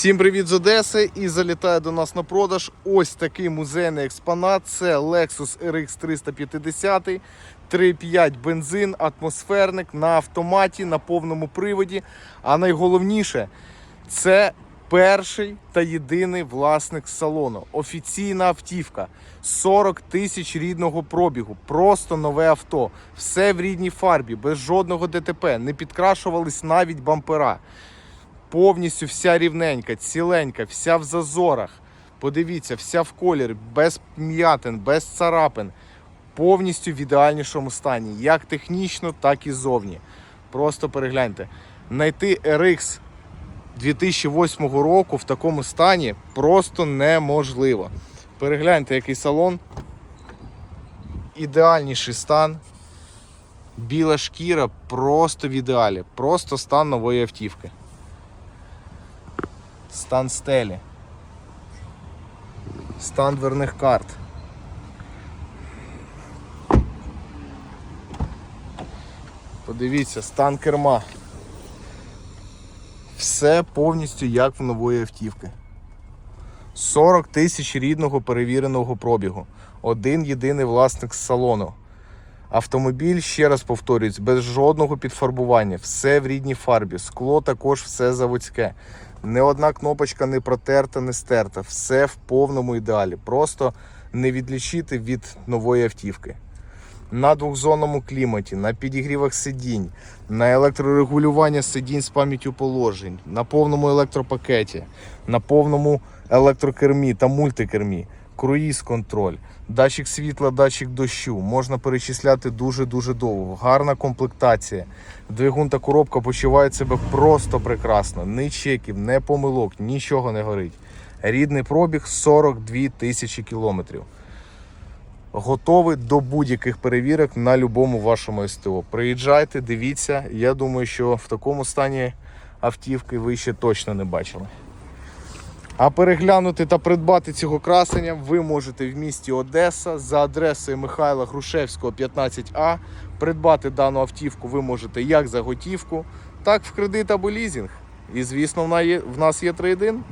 Всім привіт з Одеси і залітає до нас на продаж ось такий музейний експонат. Це Lexus RX 350, 3.5 бензин, атмосферник на автоматі, на повному приводі. А найголовніше це перший та єдиний власник салону. Офіційна автівка. 40 тисяч рідного пробігу. Просто нове авто. Все в рідній фарбі, без жодного ДТП. Не підкрашувались навіть бампера повністю вся рівненька, ціленька, вся в зазорах. Подивіться, вся в колір, без м'ятин, без царапин. Повністю в ідеальнішому стані, як технічно, так і зовні. Просто перегляньте. Найти RX 2008 року в такому стані просто неможливо. Перегляньте, який салон. Ідеальніший стан. Біла шкіра просто в ідеалі. Просто стан нової автівки стан стелі, стан дверних карт. Подивіться, стан керма. Все повністю як в нової автівки. 40 тисяч рідного перевіреного пробігу. Один єдиний власник з салону. Автомобіль, ще раз повторюсь, без жодного підфарбування, все в рідній фарбі, скло також все заводське. Не одна кнопочка не протерта, не стерта. Все в повному ідеалі. Просто не відлічити від нової автівки. На двохзонному кліматі, на підігрівах сидінь, на електрорегулювання сидінь з пам'яттю положень, на повному електропакеті, на повному електрокермі та мультикермі, круїз контроль, датчик світла, датчик дощу. Можна перечисляти дуже-дуже довго. Гарна комплектація. Двигун та коробка почувають себе просто прекрасно. Ні чеків, ні помилок, нічого не горить. Рідний пробіг 42 тисячі кілометрів. Готовий до будь-яких перевірок на будь-якому вашому СТО. Приїжджайте, дивіться. Я думаю, що в такому стані автівки ви ще точно не бачили. А переглянути та придбати цього красення ви можете в місті Одеса за адресою Михайла Грушевського, 15А. Придбати дану автівку ви можете як за готівку, так в кредит або лізінг. І звісно, в нас є трейдин.